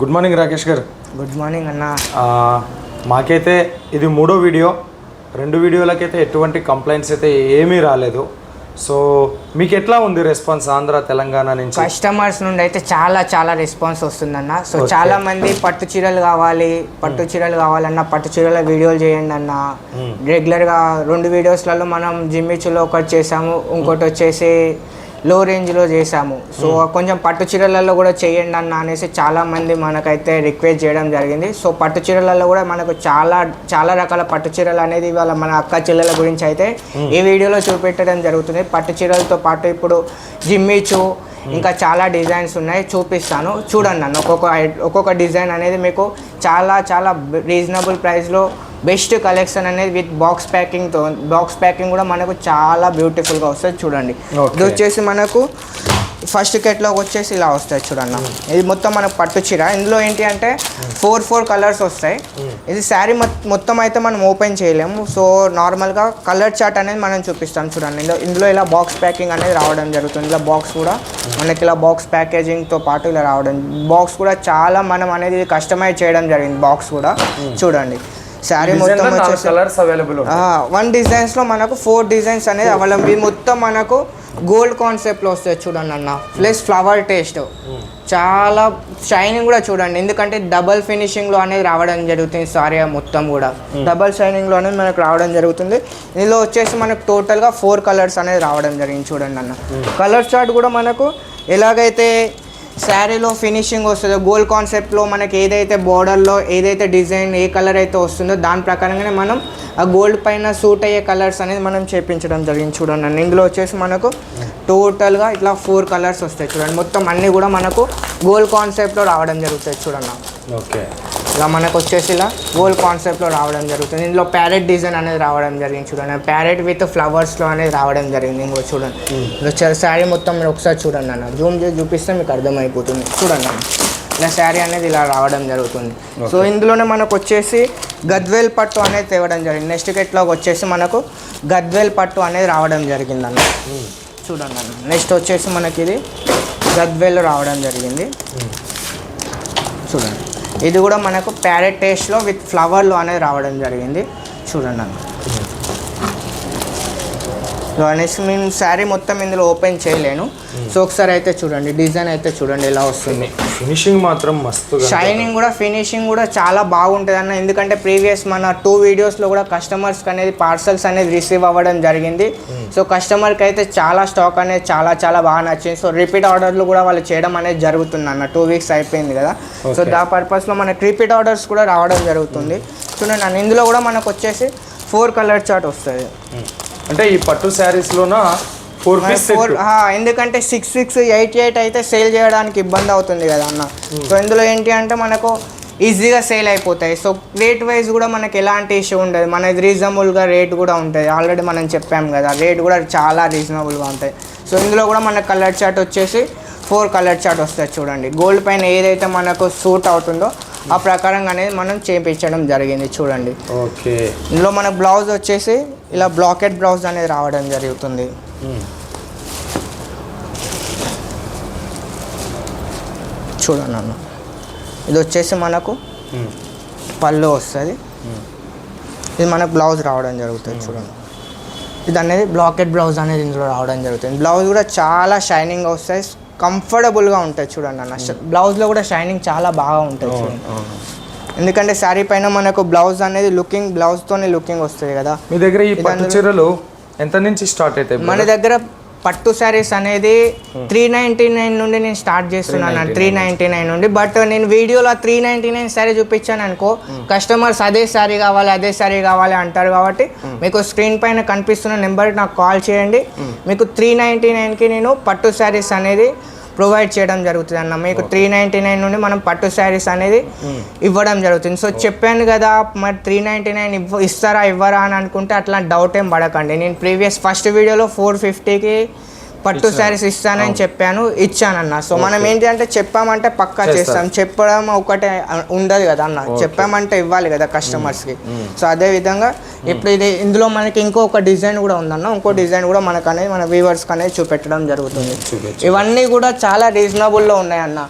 Good morning Rakesh గారు. Good morning అన్న. మాకైతే ఇది మూడో వీడియో. రెండు వీడియోలకైతే ఎటువంటి కంప్లైంట్స్ అయితే ఏమీ రాలేదు. సో మీకు ఎట్లా ఉంది రెస్పాన్స్ ఆంధ్ర తెలంగాణ నుంచి? కస్టమర్స్ నుండి అయితే చాలా చాలా రెస్పాన్స్ వస్తుందన్న. సో చాలా మంది పట్టు చీరలు కావాలి పట్టు చీరలు కావాలన్న పట్టు చీరల వీడియోలు చేయండి అన్న. రెగ్యులర్గా రెండు వీడియోస్లలో మనం జిమ్మిచ్చులో ఒకటి చేసాము ఇంకోటి వచ్చేసి లో రేంజ్లో చేసాము సో కొంచెం పట్టు చీరలలో కూడా చేయండి అన్న అనేసి చాలా మంది మనకైతే రిక్వెస్ట్ చేయడం జరిగింది. సో పట్టు చీరలలో కూడా మనకు చాలా చాలా రకాల పట్టు చీరలు అనేది ఇవాళ మన అక్క చెల్లెల గురించి అయితే ఈ వీడియోలో చూపెట్టడం జరుగుతుంది. పట్టు చీరలతో పాటు ఇప్పుడు జిమ్మిచు ఇంకా చాలా డిజైన్స్ ఉన్నాయి. చూపిస్తాను. చూడండి అన్న ఒక్కొక్క ఒక్కొక్క డిజైన్ అనేది మీకు చాలా చాలా రీజనబుల్ ప్రైస్లో బెస్ట్ కలెక్షన్ అనేది విత్ బాక్స్ ప్యాకింగ్తో బాక్స్ ప్యాకింగ్ కూడా మనకు చాలా బ్యూటిఫుల్గా వస్తుంది చూడండి. ఇది వచ్చేసి మనకు ఫస్ట్ కెట్లాగ్ వచ్చేసి ఇలా వస్తాయి చూడన్న. ఇది మొత్తం మనకు పట్టు చీర. ఇందులో ఏంటి అంటే ఫోర్ ఫోర్ కలర్స్ వస్తాయి. ఇది శారీ మొత్తం అయితే మనం ఓపెన్ చేయలేము. సో నార్మల్గా కలర్ చార్ట్ అనేది మనం చూపిస్తాం చూడండి. ఇందులో ఇందులో ఇలా బాక్స్ ప్యాకింగ్ అనేది రావడం జరుగుతుంది. ఇలా బాక్స్ కూడా మనకి ఇలా బాక్స్ ప్యాకేజింగ్తో పాటు ఇలా రావడం. బాక్స్ కూడా చాలా మనం అనేది కస్టమైజ్ చేయడం జరిగింది బాక్స్ కూడా చూడండి. శారీ మొత్తం కలర్స్ అవైలబుల్ వన్ డిజైన్స్లో మనకు ఫోర్ డిజైన్స్ అనేది అవైలబుల్ మొత్తం మనకు గోల్డ్ కాన్సెప్ట్లో వస్తాయి చూడండి అన్న. ప్లస్ ఫ్లవర్ టేస్ట్ చాలా షైనింగ్ కూడా చూడండి. ఎందుకంటే డబల్ ఫినిషింగ్లో అనేది రావడం జరుగుతుంది సారీ మొత్తం కూడా. డబల్ షైనింగ్లో అనేది మనకు రావడం జరుగుతుంది. ఇందులో వచ్చేసి మనకు టోటల్గా ఫోర్ కలర్స్ అనేది రావడం జరిగింది చూడండి అన్న. కలర్ చార్ట్ కూడా మనకు ఎలాగైతే శారీలో ఫినిషింగ్ వస్తుందో. గోల్డ్ కాన్సెప్ట్లో మనకి ఏదైతే బార్డర్లో ఏదైతే డిజైన్ ఏ కలర్ అయితే వస్తుందో దాని ప్రకారంగానే మనం ఆ గోల్డ్ పైన సూట్ అయ్యే కలర్స్ అనేది మనం చేపించడం జరిగింది చూడండి ఇందులో వచ్చేసి మనకు టోటల్గా ఇట్లా ఫోర్ కలర్స్ వస్తాయి చూడండి. మొత్తం అన్నీ కూడా మనకు గోల్డ్ కాన్సెప్ట్లో రావడం జరుగుతుంది చూడండి. ఓకే. ఇలా మనకు వచ్చేసి ఇలా గోల్డ్ కాన్సెప్ట్లో రావడం జరుగుతుంది. ఇందులో ప్యారెట్ డిజైన్ అనేది రావడం జరిగింది చూడండి. ప్యారెట్ విత్ ఫ్లవర్స్లో అనేది రావడం జరిగింది. ఇంకో చూడండి. శారీ మొత్తం మీరు ఒకసారి చూడండి అన్న. జూమ్ చేసి చూపిస్తే మీకు అర్థమైపోతుంది. చూడండి అన్న. ఇలా శారీ అనేది ఇలా రావడం జరుగుతుంది. సో ఇందులోనే మనకు వచ్చేసి గద్వేల్ పట్టు అనేది తేవడం జరిగింది. నెక్స్ట్ కెట్లాగ్ వచ్చేసి మనకు గద్వేల్ పట్టు అనేది రావడం జరిగింది అన్న. చూడండి అన్న. నెక్స్ట్ వచ్చేసి మనకి ఇది గద్వేల్ రావడం జరిగింది. చూడండి. ఇది కూడా మనకు ప్యారెట్ టేస్ట్లో విత్ ఫ్లవర్లో అనేది రావడం జరిగింది. చూడండి అన్నమాట అనేసి నేను శారీ మొత్తం ఇందులో ఓపెన్ చేయలేను. సో ఒకసారి అయితే చూడండి డిజైన్ అయితే చూడండి ఎలా వస్తుంది. ఫినిషింగ్ మాత్రం మస్తుగా షైనింగ్ కూడా ఫినిషింగ్ కూడా చాలా బాగుంటుంది అన్న ఎందుకంటే ప్రీవియస్ మన టూ వీడియోస్లో కూడా కస్టమర్స్కి అనేది పార్సల్స్ అనేది రిసీవ్ అవ్వడం జరిగింది. సో కస్టమర్కి అయితే చాలా స్టాక్ అనేది చాలా చాలా బాగా నచ్చింది. సో రిపీట్ ఆర్డర్లు కూడా వాళ్ళు చేయడం అనేది జరుగుతుంది అన్న టూ వీక్స్ అయిపోయింది కదా. సో. దా పర్పస్లో మనకి రిపీట్ ఆర్డర్స్ కూడా రావడం జరుగుతుంది. చూడండి అన్న ఇందులో కూడా మనకు వచ్చేసి ఫోర్ కలర్ చార్ట్ వస్తుంది. అంటే ఈ పట్టు శారీస్ లోన ఫోర్ పీస్ ఫోర్ ఎందుకంటే సిక్స్ సిక్స్ ఎయిట్ ఎయిట్ అయితే సేల్ చేయడానికి ఇబ్బంది అవుతుంది కదా అన్న. సో ఇందులో ఏంటి అంటే మనకు ఈజీగా సేల్ అయిపోతాయి. సో రేట్ వైజ్ కూడా మనకి ఎలాంటి ఇష్యూ ఉండదు. మనది రీజనబుల్గా రేట్ కూడా ఉంటుంది ఆల్రెడీ మనం చెప్పాం కదా రేట్ కూడా చాలా రీజనబుల్గా ఉంటాయి. సో ఇందులో కూడా మన కలర్ చార్ట్ వచ్చేసి ఫోర్ కలర్ చార్ట్ వస్తుంది చూడండి. గోల్డ్ పైన ఏదైతే మనకు సూట్ అవుతుందో ఆ ప్రకారంగా అనేది మనం చేపించడం జరిగింది చూడండి. ఓకే ఇందులో మన బ్లౌజ్ వచ్చేసి ఇలా బ్లాకెట్ బ్లౌజ్ అనేది రావడం జరుగుతుంది. చూడండి అన్న. ఇది వచ్చేసి మనకు పళ్ళు వస్తుంది. ఇది మనకు బ్లౌజ్ రావడం జరుగుతుంది చూడండి. ఇది అనేది బ్లాకెట్ బ్లౌజ్ అనేది ఇందులో రావడం జరుగుతుంది. బ్లౌజ్ కూడా చాలా షైనింగ్ వస్తాయి కంఫర్టబుల్గా ఉంటుంది చూడండి అన్న. బ్లౌజ్లో కూడా షైనింగ్ చాలా బాగా ఉంటుంది చూడండి. ఎందుకంటే శారీ పైన మనకు బ్లౌజ్ అనేది లుకింగ్ బ్లౌజ్తోనే లుకింగ్ వస్తుంది కదా. మీ దగ్గర ఈ పట్టు చీరలు ఎంత నుంచి స్టార్ట్ అవుతాయి మన దగ్గర పట్టు శారీస్ అనేది త్రీ నైంటీ నైన్ నుండి నేను స్టార్ట్ చేస్తున్నాను త్రీ నైంటీ నైన్ నుండి. బట్ నేను వీడియోలో త్రీ నైంటీ నైన్ శారీ చూపించాను అనుకో కస్టమర్స్ అదే శారీ కావాలి అదే శారీ కావాలి అంటారు కాబట్టి మీకు స్క్రీన్ పైన కనిపిస్తున్న నెంబర్కి నాకు కాల్ చేయండి. మీకు త్రీ నైంటీ నైన్కి నేను పట్టు శారీస్ అనేది ప్రొవైడ్ చేయడం జరుగుతుంది అన్న మీకు త్రీ నైంటీ నైన్ నుండి మనం పట్టు శారీస్ అనేది ఇవ్వడం జరుగుతుంది. సో చెప్పాను కదా మరి త్రీ నైంటీ నైన్ ఇవ్వ ఇస్తారా ఇవ్వరా అని అనుకుంటే అట్లా డౌట్ ఏం పడకండి. నేను ప్రీవియస్ ఫస్ట్ వీడియోలో ఫోర్ ఫిఫ్టీకి పట్టు శారీస్ ఇస్తానని చెప్పాను ఇచ్చానన్న. సో మనం ఏంటి అంటే చెప్పామంటే పక్కా. చేస్తాం. చెప్పడం ఒకటే ఉండదు కదా అన్న. చెప్పామంటే ఇవ్వాలి కదా కస్టమర్స్కి సో అదే విధంగా ఇప్పుడు ఇది ఇందులో మనకి ఇంకొక డిజైన్ కూడా ఉందన్న. ఇంకో డిజైన్ కూడా మనకు అనేది మన వ్యూవర్స్ అనేది చూపెట్టడం జరుగుతుంది. ఇవన్నీ కూడా చాలా రీజనబుల్లో ఉన్నాయన్న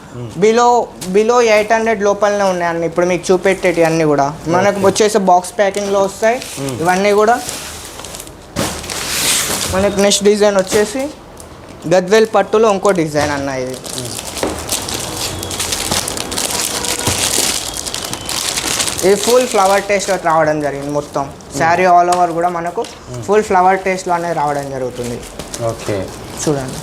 బిలో బిలో ఎయిట్ హండ్రెడ్ లోపలనే ఉన్నాయన్న. ఇప్పుడు మీకు చూపెట్టేటి అన్ని కూడా. మనకు వచ్చేసి బాక్స్ ప్యాకింగ్లో వస్తాయి. ఇవన్నీ కూడా మనకు నెక్స్ట్ డిజైన్ వచ్చేసి గద్వేల్ పట్టులో ఇంకో డిజైన్ అన్న ఇది. ఇది ఫుల్ ఫ్లవర్ టేస్ట్లో రావడం జరిగింది మొత్తం. శారీ ఆల్ ఓవర్ కూడా మనకు ఫుల్ ఫ్లవర్ టేస్ట్లో అనేది రావడం జరుగుతుంది. ఓకే. చూడండి.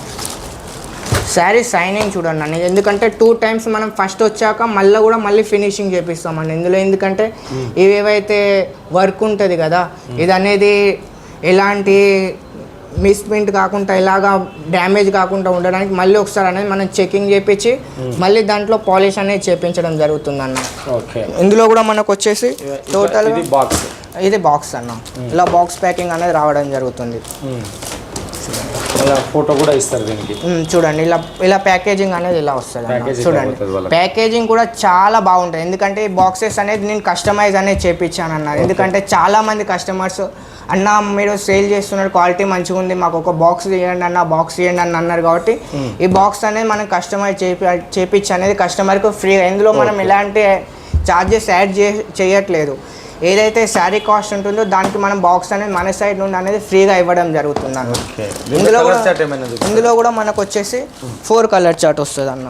శారీ సైనింగ్ చూడండి అన్న. ఎందుకంటే టూ టైమ్స్ మనం ఫస్ట్ వచ్చాక మళ్ళీ కూడా మళ్ళీ ఫినిషింగ్ చేపిస్తామండి ఇందులో ఎందుకంటే ఇవి ఏవైతే వర్క్ ఉంటుంది కదా ఇది అనేది ఎలాంటి మిస్ప్రింట్ కాకుండా ఇలాగా డ్యామేజ్ కాకుండా ఉండడానికి మళ్ళీ ఒకసారి అనేది మనం చెకింగ్ చేపించి మళ్ళీ దాంట్లో పాలిష్ అనేది చేపించడం జరుగుతుంది అన్న ఇందులో కూడా మనకు వచ్చేసి టోటల్ బాక్స్ ఇది బాక్స్ అన్న. ఇలా బాక్స్ ప్యాకింగ్ అనేది రావడం జరుగుతుంది. ఫోటో కూడా ఇస్తారు దీనికి. చూడండి ఇలా ఇలా ప్యాకేజింగ్ అనేది ఇలా వస్తుంది చూడండి. ప్యాకేజింగ్ కూడా చాలా బాగుంటుంది. ఎందుకంటే ఈ బాక్సెస్ అనేది నేను కస్టమైజ్ అనేది చేపించాను అన్నారు ఎందుకంటే చాలా మంది కస్టమర్స్ అన్న మీరు సేల్ చేస్తున్నారు క్వాలిటీ మంచిగా ఉంది మాకు ఒక బాక్స్ ఇవ్వండి అన్న బాక్స్ ఇవ్వండి అని అన్నారు కాబట్టి ఈ బాక్స్ అనేది మనం కస్టమైజ్ చేపి చేపించి అనేది కస్టమర్కి ఫ్రీగా ఇందులో మనం ఎలాంటి ఛార్జెస్ యాడ్ చే చేయట్లేదు. ఏదైతే శారీ కాస్ట్ ఉంటుందో దానికి మనం బాక్స్ అనేది మన సైడ్ నుండి అనేది ఫ్రీగా ఇవ్వడం జరుగుతుంది అన్న ఓకే ఇందులో కూడా? ఇందులో కూడా మనకు వచ్చేసి ఫోర్ కలర్ చార్ట్ వస్తుంది అన్న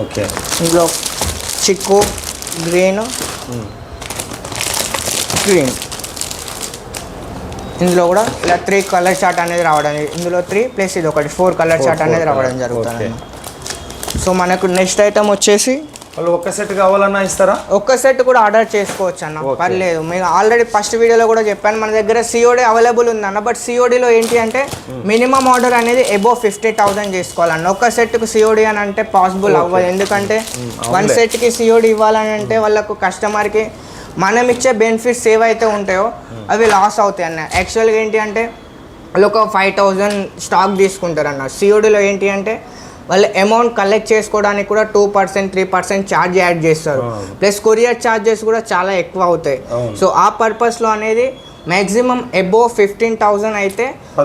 ఓకే. ఇందులో చిక్కు గ్రీన్ గ్రీన్ ఇందులో కూడా ఇలా త్రీ కలర్ చార్ట్ అనేది రావడం ఇందులో త్రీ ప్లస్ ఇది ఒకటి ఫోర్ కలర్ చార్ట్ అనేది రావడం. జరుగుతుంది. సో మనకు నెక్స్ట్ ఐటమ్ వచ్చేసి వాళ్ళు ఒక్క సెట్ కావాలన్నా ఇస్తారా? ఒక్క సెట్ కూడా ఆర్డర్ చేసుకోవచ్చు అన్న. పర్లేదు. మీకు ఆల్రెడీ ఫస్ట్ వీడియోలో కూడా చెప్పాను. మన దగ్గర సిఓడి అవైలబుల్ ఉందన్న. బట్ సిఓడిలో ఏంటి అంటే మినిమం ఆర్డర్ అనేది ఎబో ఫిఫ్టీ థౌసండ్ చేసుకోవాలన్న. ఒక్క సెట్కి సిఓడి అని అంటే పాసిబుల్ అవ్వదు. ఎందుకంటే వన్ అవునులే. సెట్కి సిఓడి ఇవ్వాలని అంటే వాళ్ళకు కస్టమర్కి మనం ఇచ్చే బెనిఫిట్స్ ఏవైతే ఉంటాయో అవి లాస్ అవుతాయి అన్న. యాక్చువల్గా ఏంటి అంటే వాళ్ళు ఒక ఫైవ్ థౌజండ్ స్టాక్ తీసుకుంటారు అన్న సిఓడిలో ఏంటి అంటే వాళ్ళు అమౌంట్ కలెక్ట్ చేసుకోవడానికి కూడా two percent three percent charge add చేస్తారు. ప్లస్ కొరియర్ ఛార్జెస్ కూడా చాలా ఎక్కువ అవుతాయి. సో ఆ పర్పస్లో అనేది మ్యాక్సిమం ఎబో ఫిఫ్టీన్ థౌజండ్ అయితే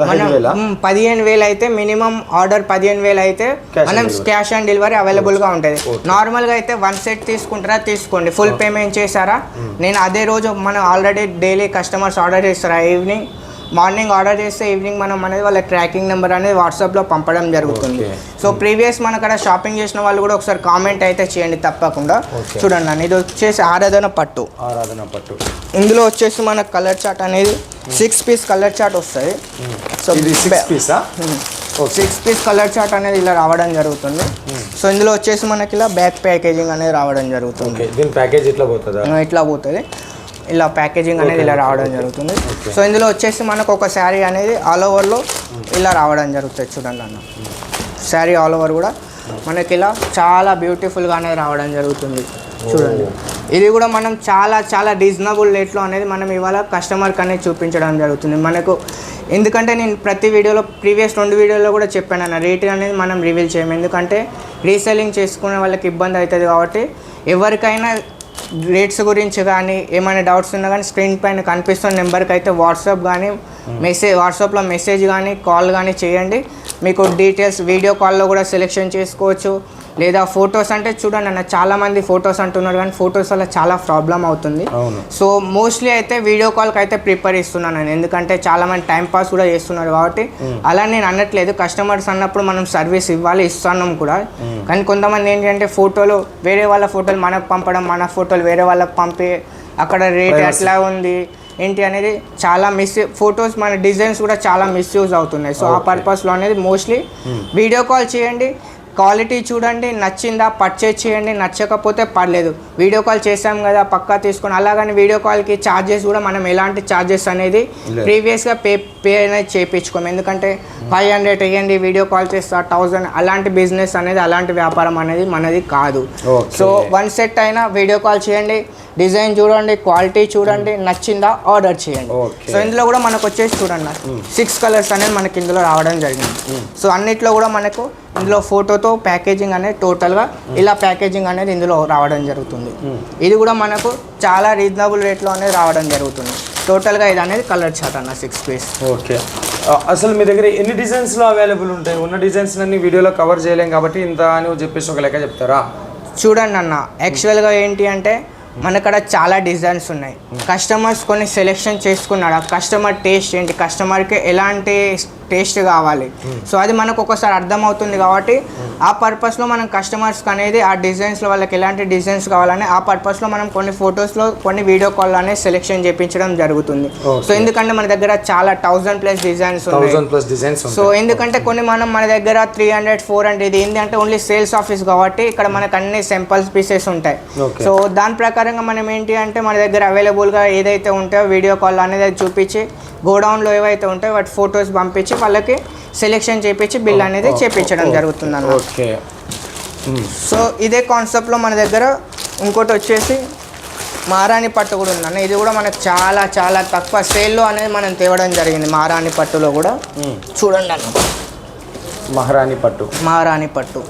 మనం పదిహేను వేలు అయితే మినిమం ఆర్డర్ పదిహేను వేలు అయితే మనం. క్యాష్ ఆన్ డెలివరీ అవైలబుల్గా ఉంటుంది. నార్మల్గా అయితే వన్ సెట్ తీసుకుంటారా? తీసుకోండి. ఫుల్ పేమెంట్ చేశారా? నేను అదే రోజు మనం ఆల్రెడీ డైలీ కస్టమర్స్ ఆర్డర్ చేస్తారా? ఈవినింగ్ మార్నింగ్ ఆర్డర్ చేస్తే ఈవినింగ్ మనం అనేది వాళ్ళ ట్రాకింగ్ నెంబర్ అనేది వాట్సాప్లో పంపడం జరుగుతుంది. సో ప్రీవియస్ మన అక్కడ షాపింగ్ చేసిన వాళ్ళు కూడా ఒకసారి కామెంట్ అయితే చేయండి తప్పకుండా. చూడండి నన్ను ఇది వచ్చేసి ఆరాధన పట్టు. ఆరాధన పట్టు. ఇందులో వచ్చేసి మన కలర్ చార్ట్ అనేది సిక్స్ పీస్ కలర్ చార్ట్ వస్తుంది. సో సిక్స్ పీసా సిక్స్ పీస్ కలర్ చార్ట్ అనేది ఇలా రావడం జరుగుతుంది. సో ఇందులో వచ్చేసి మనకి ఇలా బ్యాక్ ప్యాకేజింగ్ అనేది రావడం జరుగుతుంది. దీని ప్యాకేజ్ ఇట్లా పోతుందా? ఆ, ఇట్లా పోతుంది? ఇలా ప్యాకేజింగ్ అనేది ఇలా రావడం జరుగుతుంది. సో ఇందులో వచ్చేసి మనకు ఒక శారీ అనేది ఆల్ ఓవర్లో ఇలా రావడం జరుగుతుంది చూడండి అన్న. శారీ ఆల్ ఓవర్ కూడా మనకి ఇలా చాలా బ్యూటిఫుల్గా అనేది రావడం జరుగుతుంది చూడండి. ఇది కూడా మనం చాలా చాలా రీజనబుల్ రేట్లో అనేది మనం ఇవాళ కస్టమర్కి అనేది చూపించడం జరుగుతుంది. మనకు ఎందుకంటే నేను ప్రతి వీడియోలో ప్రీవియస్ రెండు వీడియోలో కూడా చెప్పాను అన్న రేట్ అనేది మనం రివీల్ చేయము. ఎందుకంటే రీసెల్లింగ్ చేసుకునే వాళ్ళకి ఇబ్బంది అవుతుంది కాబట్టి ఎవరికైనా రేట్స్ గురించి కానీ ఏమైనా డౌట్స్ ఉన్నా కానీ స్క్రీన్ పైన కనిపిస్తున్న నెంబర్కి అయితే వాట్సాప్ కానీ మెసేజ్ వాట్సాప్లో మెసేజ్ కానీ కాల్ కానీ చేయండి. మీకు డీటెయిల్స్ వీడియో కాల్లో కూడా సెలెక్షన్ చేసుకోవచ్చు. లేదా ఫొటోస్ అంటే చూడండి అన్న చాలామంది ఫొటోస్ అంటున్నారు కానీ ఫొటోస్ వల్ల చాలా ప్రాబ్లం అవుతుంది. సో మోస్ట్లీ అయితే వీడియో కాల్కి అయితే ప్రిపేర్ ఇస్తున్నాను నేను. ఎందుకంటే చాలా మంది టైం పాస్ కూడా చేస్తున్నారు కాబట్టి అలా నేను అనట్లేదు. కస్టమర్స్ అన్నప్పుడు మనం సర్వీస్ ఇవ్వాలి ఇస్తున్నాం కూడా. కానీ కొంతమంది ఏంటంటే ఫోటోలు వేరే వాళ్ళ ఫోటోలు మనకు పంపడం మన ఫోటోలు వేరే వాళ్ళకి పంపి అక్కడ రేట్. ఎట్లా ఉంది ఏంటి అనేది చాలా మిస్ ఫొటోస్ మన డిజైన్స్ కూడా చాలా మిస్యూజ్ అవుతున్నాయి. సో ఆ. పర్పస్లో అనేది మోస్ట్లీ వీడియో కాల్ చేయండి. క్వాలిటీ చూడండి నచ్చిందా పర్చేజ్ చేయండి నచ్చకపోతే పర్లేదు వీడియో కాల్ చేసాం కదా పక్కా తీసుకొని అలాగని వీడియో కాల్కి ఛార్జెస్ కూడా మనం ఎలాంటి ఛార్జెస్ అనేది. ప్రీవియస్గా పే పే అనేది చేయించుకోము ఎందుకంటే ఫైవ్ హండ్రెడ్ వేయండి వీడియో కాల్ చేస్తా థౌజండ్ అలాంటి బిజినెస్ అనేది అలాంటి వ్యాపారం అనేది మనది కాదు. సో వన్ సెట్ అయినా వీడియో కాల్ చేయండి డిజైన్ చూడండి క్వాలిటీ చూడండి నచ్చిందా ఆర్డర్ చేయండి. సో ఇందులో కూడా మనకు వచ్చేసి చూడండి సిక్స్ కలర్స్ అనేది మనకి ఇందులో రావడం జరిగింది. సో అన్నిట్లో కూడా మనకు ఇందులో ఫోటోతో ప్యాకేజింగ్ అనేది టోటల్గా ఇలా ప్యాకేజింగ్ అనేది ఇందులో రావడం జరుగుతుంది. ఇది కూడా మనకు చాలా రీజనబుల్ రేట్లో అనేది రావడం జరుగుతుంది. టోటల్గా ఇది అనేది కలర్ చార్ట్ అన్న సిక్స్ పీస్. ఓకే. అసలు మీ దగ్గర ఎన్ని డిజైన్స్లో అవైలబుల్ ఉంటాయి? ఉన్న డిజైన్స్ అన్ని వీడియోలో కవర్ చేయలేం కాబట్టి ఇంత అని చెప్పేసి ఒక లెక్క చెప్తారా? చూడండి అన్న యాక్చువల్గా ఏంటి అంటే మనకడ చాలా డిజైన్స్ ఉన్నాయి. కస్టమర్స్ కొన్ని సెలెక్షన్ చేసుకున్నాడు? ఆ కస్టమర్ టేస్ట్ ఏంటి? కస్టమర్కి ఎలాంటి టేస్ట్ కావాలి. సో అది మనకు ఒకసారి అర్థమవుతుంది కాబట్టి ఆ పర్పస్లో మనం కస్టమర్స్కి అనేది ఆ డిజైన్స్లో వాళ్ళకి ఎలాంటి డిజైన్స్ కావాలని ఆ పర్పస్లో మనం కొన్ని ఫొటోస్లో కొన్ని వీడియో కాల్ అనేది సెలెక్షన్ చేయించడం జరుగుతుంది. సో ఎందుకంటే మన దగ్గర చాలా thousand plus designs plus designs so ఎందుకంటే కొన్ని మనం మన దగ్గర త్రీ హండ్రెడ్ ఫోర్ హండ్రెడ్ ఇది ఏంటి అంటే ఓన్లీ సేల్స్ ఆఫీస్ కాబట్టి ఇక్కడ మనకు అన్ని సింపుల్స్ పీసెస్ ఉంటాయి. సో దాని ప్రకారంగా మనం ఏంటి అంటే మన దగ్గర అవైలబుల్గా ఏదైతే ఉంటాయో వీడియో కాల్ అనేది చూపించి గోడౌన్లో ఏవైతే ఉంటాయో వాటి ఫొటోస్ పంపించి వాళ్ళకి సెలెక్షన్ చేపించి బిల్ అనేది చేపించడం జరుగుతుంది ఓకే. సో ఇదే కాన్సెప్ట్లో మన దగ్గర ఇంకోటి వచ్చేసి మారాణి పట్టు కూడా ఉందన్న. ఇది కూడా మనకు చాలా చాలా తక్కువ సేల్లో అనేది మనం తేవడం జరిగింది మారాణి పట్టులో కూడా. చూడండి అన్న. మహారాణి పట్టు. మహారాణి పట్టు.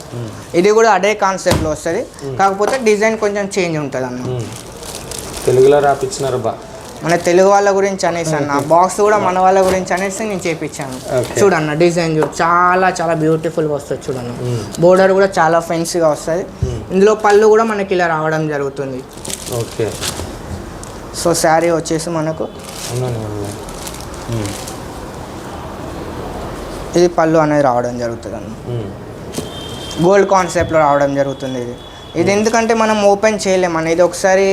ఇది కూడా అదే కాన్సెప్ట్లో వస్తుంది. కాకపోతే డిజైన్ కొంచెం చేంజ్ ఉంటుంది అన్న. తెలుగులో రాపిచ్చినారు బా. మన తెలుగు వాళ్ళ గురించి అనేసి అన్న బాక్స్ కూడా మన వాళ్ళ గురించి అనేసి నేను చేపించాను. చూడన్న డిజైన్ చూడు చాలా చాలా బ్యూటిఫుల్గా వస్తుంది చూడన్న. బోర్డర్ కూడా చాలా ఫెన్సీగా వస్తుంది. ఇందులో పళ్ళు కూడా మనకి ఇలా రావడం జరుగుతుంది. ఓకే సో శారీ వచ్చేసి మనకు. మ్మ్. ఇది పళ్ళు అనేది రావడం జరుగుతుంది అన్న. గోల్డ్ కాన్సెప్ట్లో రావడం జరుగుతుంది ఇది. ఇది ఎందుకంటే మనం ఓపెన్ చేయలేం అన్న. ఇది ఒకసారి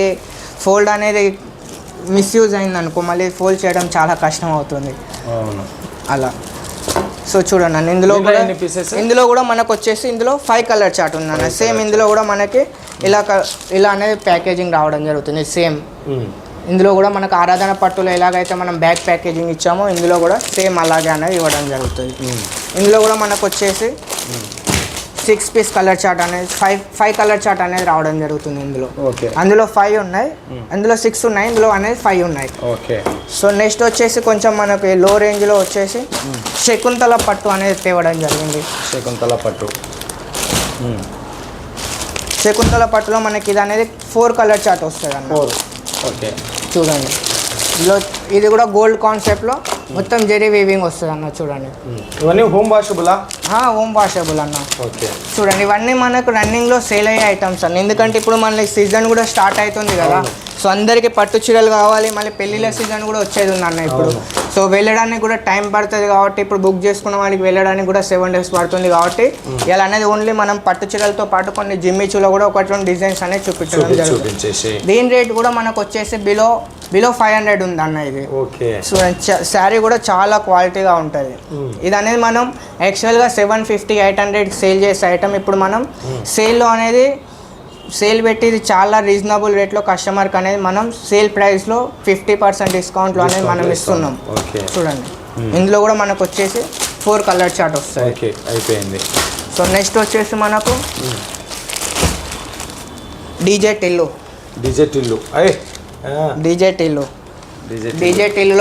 ఫోల్డ్ అనేది మిస్యూజ్ అయింది అనుకో మళ్ళీ ఫోల్డ్ చేయడం చాలా కష్టం అవుతుంది. అలా. సో చూడండి అన్న ఇందులో కూడా? ఇందులో కూడా మనకు వచ్చేసి ఇందులో ఫైవ్ కలర్ చార్ట్ ఉందన్న సేమ్ ఇందులో కూడా మనకి ఇలా ఇలా అనేది ప్యాకేజింగ్ రావడం జరుగుతుంది. సేమ్ మ్మ్. ఇందులో కూడా మనకు ఆరాధన పట్టులో ఎలాగైతే మనం బ్యాక్ ప్యాకేజింగ్ ఇచ్చామో ఇందులో కూడా సేమ్ అలాగే అనేది ఇవ్వడం జరుగుతుంది. ఇందులో కూడా మనకు వచ్చేసి సిక్స్ పీస్ కలర్ చార్ట్ అనేది ఫైవ్ ఫైవ్ కలర్ చార్ట్ అనేది రావడం జరుగుతుంది ఇందులో. ఓకే. అందులో ఫైవ్ ఉన్నాయి. అందులో సిక్స్ ఉన్నాయి. ఇందులో అనేది ఫైవ్ ఉన్నాయి. ఓకే. సో నెక్స్ట్ వచ్చేసి కొంచెం మనకి లో రేంజ్లో వచ్చేసి శకుంతల పట్టు అనేది తేవడం జరిగింది. శకుంతల పట్టు. శకుంతల పట్టులో మనకి ఇది అనేది ఫోర్ కలర్ చార్ట్ వస్తుంది అన్న ఓకే. చూడండి. ఇందులో ఇది కూడా గోల్డ్ కాన్సెప్ట్లో మొత్తం జెరీ వీవింగ్ వస్తుంది అన్న చూడండి. ఇవన్నీ హోమ్ వాషబులా హోమ్ వాషబుల్ అన్న. ఓకే. చూడండి ఇవన్నీ మనకు రన్నింగ్లో సేల్ అయ్యే ఐటమ్స్ అన్న. ఎందుకంటే ఇప్పుడు మన సీజన్ కూడా స్టార్ట్ అవుతుంది కదా. సో అందరికి పట్టు చీరలు కావాలి మళ్ళీ పెళ్ళిళ్ళ సీజన్ కూడా వచ్చేది ఉంది అన్న ఇప్పుడు. సో వెళ్ళడానికి కూడా టైం పడుతుంది కాబట్టి ఇప్పుడు బుక్ చేసుకున్న వాళ్ళకి వెళ్ళడానికి కూడా సెవెన్ డేస్ పడుతుంది కాబట్టి ఇలా అనేది ఓన్లీ మనం పట్టు చీరలతో పాటు కొన్ని జిమ్మిచ్చులో కూడా ఒకటి రెండు డిజైన్స్ అనేది చూపించడం చూపి జరుగుతుంది. దీని రేట్ కూడా మనకు వచ్చేసి బిలో బిలో ఫైవ్ హండ్రెడ్ ఉంది అన్న ఇది. చూడండి శారీ కూడా చాలా క్వాలిటీగా ఉంటుంది. ఇది అనేది మనం యాక్చువల్గా seven fifty eight hundred sale చేసే ఐటమ్ ఇప్పుడు మనం సేల్లో అనేది సేల్ పెట్టి ఇది చాలా రీజనబుల్ రేట్లో కస్టమర్కి అనేది మనం సేల్ ప్రైస్లో ఫిఫ్టీ పర్సెంట్ డిస్కౌంట్లో అనేది మనం ఇస్తున్నాం. చూడండి. ఇందులో కూడా మనకు వచ్చేసి ఫోర్ కలర్ చార్ట్ వస్తుంది ఓకే అయిపోయింది. సో నెక్స్ట్ వచ్చేసి మనకు డీజే టిల్లు. డిజెట్ ఇల్లు అయ్యి డీజే టిల్లు. డిజెట్ డీజే టీల్లో.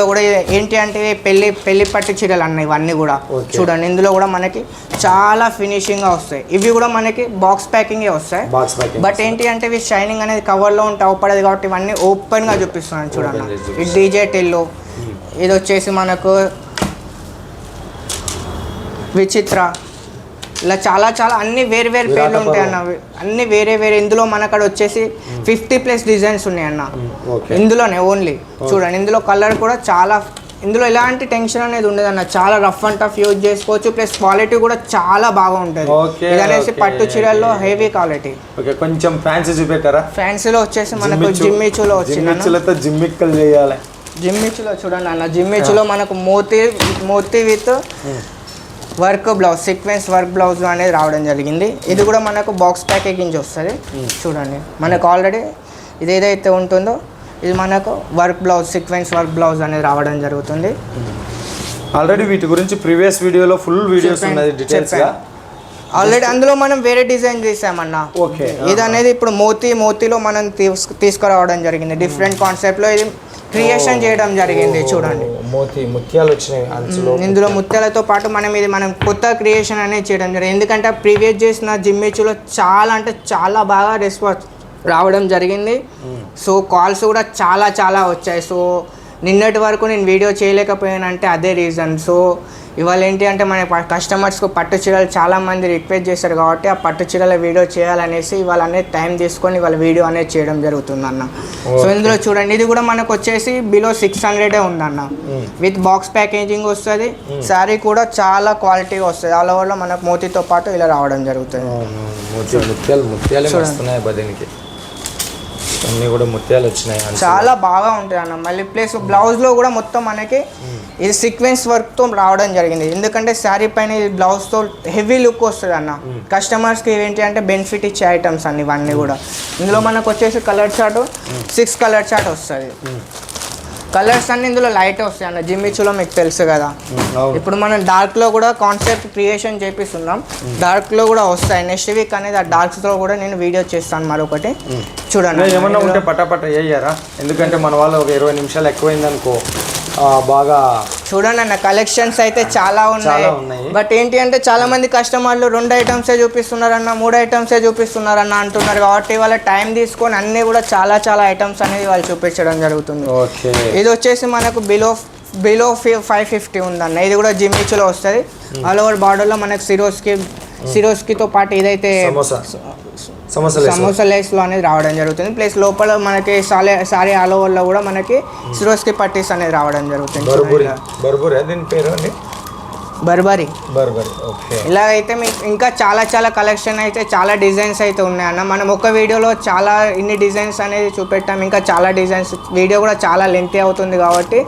కూడా ఏంటి అంటే పెళ్ళి పెళ్ళి పట్టు చీరలు అన్న ఇవన్నీ కూడా. చూడండి ఇందులో కూడా మనకి చాలా ఫినిషింగ్గా వస్తాయి. ఇవి కూడా మనకి బాక్స్ ప్యాకింగే వస్తాయి. బట్ ఏంటి అంటే ఇవి షైనింగ్ అనేది కవర్లో ఉంటే అవపడదు కాబట్టి ఇవన్నీ ఓపెన్గా చూపిస్తున్నాను చూడండి. ఇది డీజే టిల్లు ఇది వచ్చేసి మనకు విచిత్ర ఇలా చాలా చాలా అన్ని వేరు వేరు పేర్లు ఉంటాయి అన్న. అన్ని వేరే వేరే. ఇందులో మనకడ వచ్చేసి ఫిఫ్టీ ప్లస్ డిజైన్స్ ఉన్నాయి అన్న. ఇందులోనే ఓన్లీ. చూడండి ఇందులో కలర్ కూడా చాలా ఇందులో ఎలాంటి టెన్షన్ అనేది ఉండదు అన్న. చాలా రఫ్ అండ్ టఫ్ యూజ్ చేసుకోవచ్చు. ప్లస్ క్వాలిటీ కూడా చాలా బాగా ఉంటుంది. అనేసి పట్టు చీరల్లో హెవీ క్వాలిటీ. ఓకే కొంచెం ఫ్యాన్సీ చూపెట్టారా? ఫ్యాన్సీలో వచ్చేసి మనకు జిమ్మిచులో వచ్చింది జిమ్మిక్కలు చేయాలి. చూడండి అన్న. జిమ్మిచులో మనకు మోతీ Moti with work blouse sequence work blouse అనేది రావడం జరిగింది. ఇది కూడా మనకు బాక్స్ ప్యాకేజింగ్ వస్తుంది. చూడండి. మనకు ఆల్రెడీ ఇది ఏదైతే ఉంటుందో ఇది మనకు work blouse sequence work blouse అనేది రావడం జరుగుతుంది. ఆల్రెడీ వీటి గురించి ప్రీవియస్ వీడియోలో ఫుల్ వీడియోస్ చెప్పాను, ఉన్నది డీటెయిల్స్గా ఆల్రెడీ అందులో మనం వేరే డిజైన్ చేసామన్నా. ఓకే. ఇది అనేది ఇప్పుడు మోతీ మోతీలో మనం తీస్- తీసుకురావడం జరిగింది. డిఫరెంట్ కాన్సెప్ట్లో ఇది క్రియేషన్ చేయడం జరిగింది చూడండి. మోతి ముత్యాలు వచ్చినాయి ఇందులో ముత్యాలతో పాటు మనం ఇది మనం కొత్త క్రియేషన్ అనేది చేయడం జరిగింది. ఎందుకంటే ప్రీవియస్ చేసిన జిమ్మిచ్చులో చాలా అంటే చాలా బాగా రెస్పాన్స్ రావడం జరిగింది. సో కాల్స్ కూడా చాలా చాలా వచ్చాయి. సో నిన్నటి వరకు నేను వీడియో చేయలేకపోయానంటే అదే రీజన్ సో ఇవాళ ఏంటి అంటే మన కస్టమర్స్కు పట్టు చీరలు చాలా మంది రిక్వెస్ట్ చేశారు కాబట్టి ఆ పట్టు చీరల వీడియో చేయాలనేసి ఇవాళ అనేది టైం తీసుకొని ఇవాళ వీడియో అనేది చేయడం జరుగుతుంది అన్న. సో ఇందులో చూడండి ఇది కూడా మనకు వచ్చేసి బిలో సిక్స్ హండ్రెడే ఉందన్న. విత్ బాక్స్ ప్యాకేజింగ్ వస్తుంది శారీ కూడా చాలా క్వాలిటీగా వస్తుంది. ఆల్ ఓవర్లో మనకు మోతీతో పాటు ఇలా రావడం జరుగుతుంది. ముత్యాలు ముత్యాలు ముత్యాలే వస్తున్నాయి బదినికి అన్నీ కూడా ముత్యాలు వచ్చినాయి. చాలా బాగా ఉంటుంది అన్న. మళ్ళీ ప్లస్ బ్లౌజ్లో కూడా మొత్తం మనకి ఇది సీక్వెన్స్ వర్క్తో రావడం జరిగింది. ఎందుకంటే శారీ పైన ఇది బ్లౌజ్తో హెవీ లుక్ వస్తుంది అన్న. కస్టమర్స్కి ఏంటి అంటే బెనిఫిట్ ఇచ్చే ఐటమ్స్ అన్ని ఇవన్నీ కూడా. ఇందులో మనకు వచ్చేసి colour chart six colour chart వస్తుంది. కలర్స్ అన్ని ఇందులో లైట్ వస్తాయి అన్న. జిమ్మిచ్చులో మీకు తెలుసు కదా. ఇప్పుడు మనం డార్క్లో కూడా కాన్సెప్ట్ క్రియేషన్ చేపిస్తున్నాం. డార్క్లో కూడా వస్తాయి. నెక్స్ట్ వీక్ అనేది ఆ డార్క్స్లో కూడా నేను వీడియో చేస్తాను మరొకటి. చూడండి. ఏమన్నా ఉంటే పటాపట వేయరా ఎందుకంటే మన వాళ్ళు ఒక ఇరవై నిమిషాలు ఎక్కువైంది అనుకో బాగా చూడండి అన్న కలెక్షన్స్ అయితే చాలా ఉన్నాయి. బట్ ఏంటి అంటే చాలా మంది కస్టమర్లు రెండు ఐటమ్సే చూపిస్తున్నారన్న మూడు ఐటమ్సే చూపిస్తున్నారన్న అంటున్నారు కాబట్టి వాళ్ళ టైం తీసుకొని అన్ని కూడా చాలా చాలా ఐటమ్స్ అనేది వాళ్ళు చూపించడం జరుగుతుంది. ఓకే. ఇది వచ్చేసి మనకు బిలో బిలో ఫైవ్ ఫిఫ్టీ ఉందన్న. ఇది కూడా జిమ్మిచ్లో వస్తుంది. ఆల్ ఓవర్ బార్డర్లో మనకు సిరోస్కి సిరోస్కితో పాటు ఇదైతే సమోసా లేస్లో అనేది రావడం జరుగుతుంది. ప్లస్ లోపల మనకి సాలే సారీ ఆల్ ఓవర్లో కూడా మనకి సిరోస్కి పట్టీస్ అనేది రావడం జరుగుతుంది. బర్బురి. బర్బురి దీని పేరు అండి? బర్బరీ. బర్బరి. ఓకే. ఇలా అయితే మీకు ఇంకా చాలా చాలా కలెక్షన్ అయితే చాలా డిజైన్స్ అయితే ఉన్నాయన్న మనం ఒక వీడియోలో చాలా ఇన్ని డిజైన్స్ అనేది చూపెట్టాం. ఇంకా చాలా డిజైన్స్. వీడియో కూడా చాలా లెంతీ అవుతుంది కాబట్టి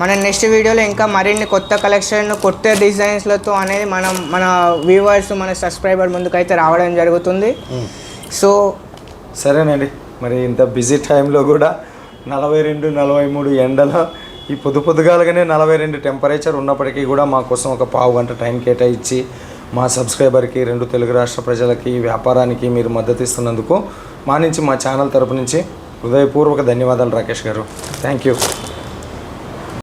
మన నెక్స్ట్ వీడియోలో ఇంకా మరిన్ని కొత్త కలెక్షన్ కొత్త డిజైన్స్లతో అనేది మనం మన వ్యూవర్స్ మన సబ్స్క్రైబర్ ముందుకైతే రావడం జరుగుతుంది. సో సరేనండి. మరి ఇంత బిజీ టైంలో కూడా నలభై రెండు నలభై మూడు ఎండలో ఈ పొద్దు పొద్దుగాలుగానే నలభై రెండు టెంపరేచర్ ఉన్నప్పటికీ కూడా మా కోసం ఒక పావు గంట టైం కేటాయించి మా సబ్స్క్రైబర్కి రెండు తెలుగు రాష్ట్ర ప్రజలకి వ్యాపారానికి మీరు మద్దతు ఇస్తున్నందుకు మా నుంచి మా ఛానల్ తరపు నుంచి హృదయపూర్వక ధన్యవాదాలు రాకేష్ గారు. Thank you